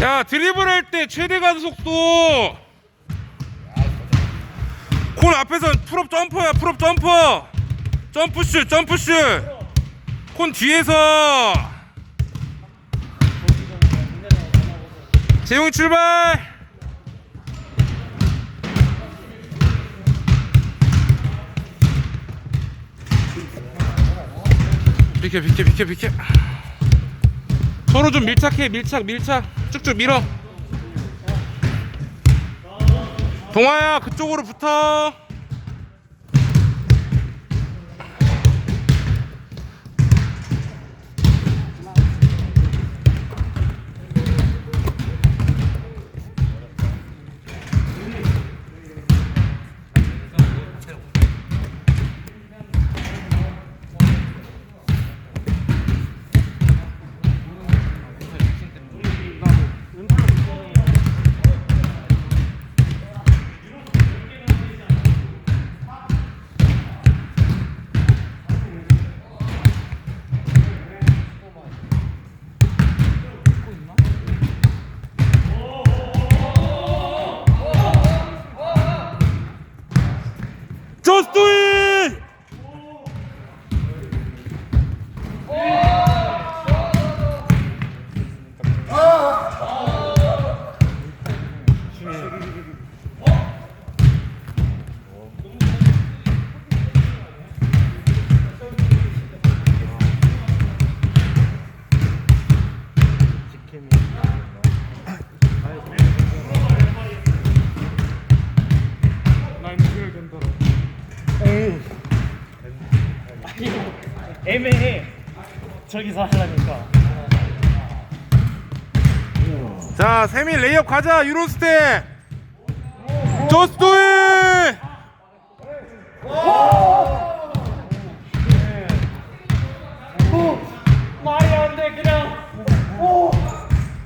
야 드리블 할 때 최대 가속도 콘 앞에서 풀업 점퍼야 풀업 점퍼 점프슛 점프슛. 콘 뒤에서. 재용이 출발. 비켜 비켜 비켜 비켜. 서로 좀 밀착해 밀착 밀착. 쭉쭉 밀어. 동아야 그쪽으로 붙어 construir. 음. 애매해. 저기서 하려니까. 자, 세미 레이업 가자. 유로스테 조스토이 오!